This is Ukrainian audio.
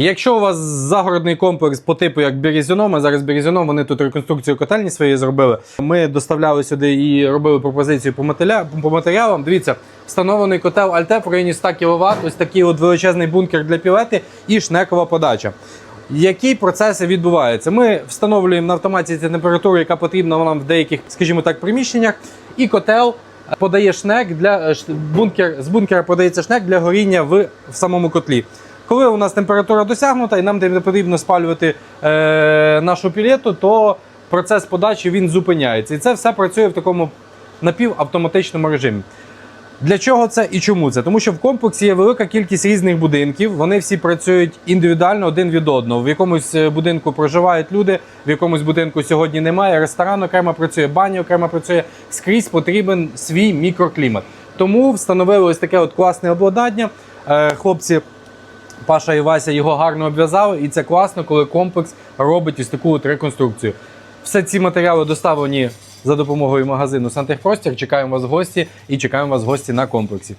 Якщо у вас загородний комплекс по типу як Березіно, ми зараз Березіно, вони тут реконструкцію котельні свої зробили. Ми доставляли сюди і робили пропозицію по, матеріалам. по матеріалам. Дивіться, встановлений котел Альтеп в районі 100 кВт, ось такий от величезний бункер для пілети і шнекова подача. Які процеси відбуваються? Ми встановлюємо на автоматі температуру, яка потрібна нам в деяких, скажімо так, приміщеннях, і котел подає шнек для е, бункер з бункера подається шнек для горіння в, в самому котлі. Коли у нас температура досягнута і нам не потрібно спалювати е, нашу пілету, то процес подачі він зупиняється. І це все працює в такому напівавтоматичному режимі. Для чого це і чому це? Тому що в комплексі є велика кількість різних будинків. Вони всі працюють індивідуально один від одного. В якомусь е, будинку проживають люди, в якомусь будинку сьогодні немає. Ресторан окремо працює, баня окремо працює. Скрізь потрібен свій мікроклімат. Тому встановили ось таке от класне обладнання. Е, Хлопці Паша і Вася його гарно обв'язали, і це класно, коли комплекс робить ось таку от реконструкцію. Все ці матеріали доставлені за допомогою магазину Сантехпростір. Чекаємо вас в гості і чекаємо вас в гості на комплексі.